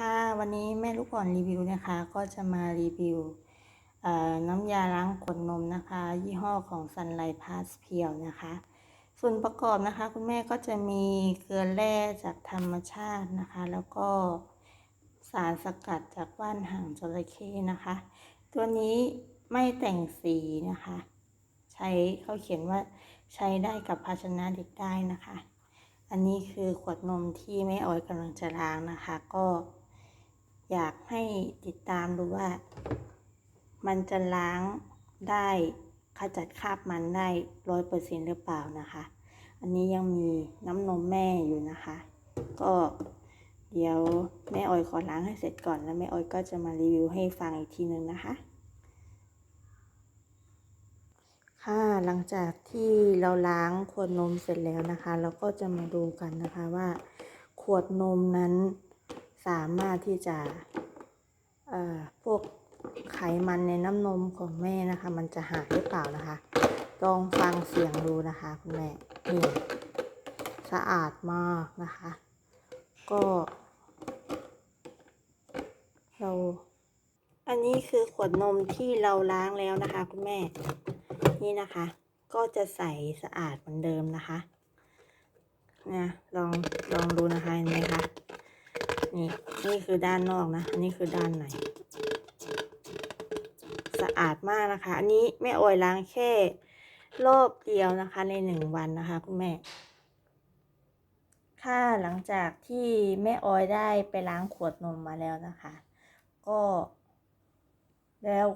ค่ะวันนี้แม่ลูกอ่อนรีวิวนะคะ ก็จะมารีวิวน้ำยาล้างขวดนมนะคะ ยี่ห้อของ Sunlight Pass เพียวนะคะ ส่วนประกอบนะคะ คุณแม่ก็จะมีเกลือแร่จากธรรมชาตินะคะ แล้วก็สารสกัดจากว่านหางจระเข้นะคะ ตัวนี้ไม่แต่งสีนะคะ ใช้เขาเขียนว่าใช้ได้กับภาชนะเด็กได้นะคะ อันนี้คือขวดนมที่แม่ออยกำลังจะล้างนะคะ ก็ อยากให้ติดตามดูว่า มันจะล้างได้ขจัดคราบมันได้ร้อยเปอร์เซ็นหรือเปล่านะคะ อันนี้ยังมีน้ำนมแม่อยู่นะคะ ก็เดี๋ยวแม่ออยขอล้างให้เสร็จก่อนแล้วแม่ออยก็จะมารีวิวให้ฟังอีกทีหนึ่งนะคะ ค่ะหลังจากที่เราล้างขวดนมเสร็จแล้วนะคะ เราก็จะมาดูกันนะคะว่า ขวดนมนั้น สามารถที่จะพวกไขมันในน้ำนมของแม่นะคะ มันจะหายหรือเปล่านะคะลองฟังเสียงดูนะคะคุณแม่นี่สะอาดมากนะคะ ก็ เรา อันนี้คือขวดนมที่เราล้างแล้วนะคะ คุณแม่ นี่นะคะ ก็จะใสสะอาดเหมือนเดิมนะคะเนี่ยลองลองดูนะคะเห็นไหมคะ นี่นี่คือด้านนอกนะ อันนี้คือด้านในสะอาดมากนะคะ อันนี้แม่ออยล้างแค่รอบเดียวนะคะ ในหนึ่งวันนะคะคุณแม่ ค่ะหลังจากที่แม่ออยได้ไปล้างขวดนมมาแล้วนะคะ ก็ แล้ว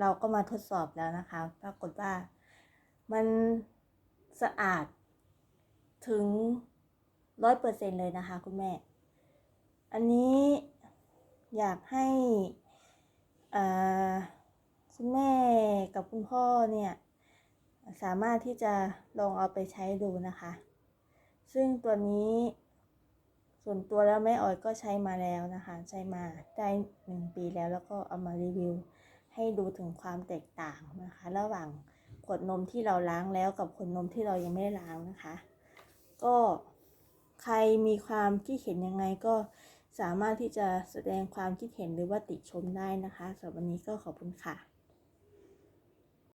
เราก็มาทดสอบแล้วนะคะ ปรากฏว่ามันสะอาดถึงร้อยเปอร์เซ็นเลยนะคะคุณแม่ อันนี้อยากให้คุณแม่กับคุณพ่อเนี่ยสามารถที่จะลองเอาไปใช้ดูนะคะ ซึ่งตัวนี้ส่วนตัวแล้วแม่ออยก็ใช้มาแล้วนะคะ ใช้มาได้หนึ่งปีแล้วแล้วก็เอามารีวิว ให้ดูถึงความแตกต่างนะคะ ระหว่างขวดนมที่เราล้างแล้วกับขวดนมที่เรายังไม่ได้ล้างนะคะ ก็ใครมีความคิดเห็นยังไงก็ สามารถที่จะแสดงความคิดเห็นหรือว่าติชมได้นะคะสำหรับวันนี้ก็ขอบคุณค่ะ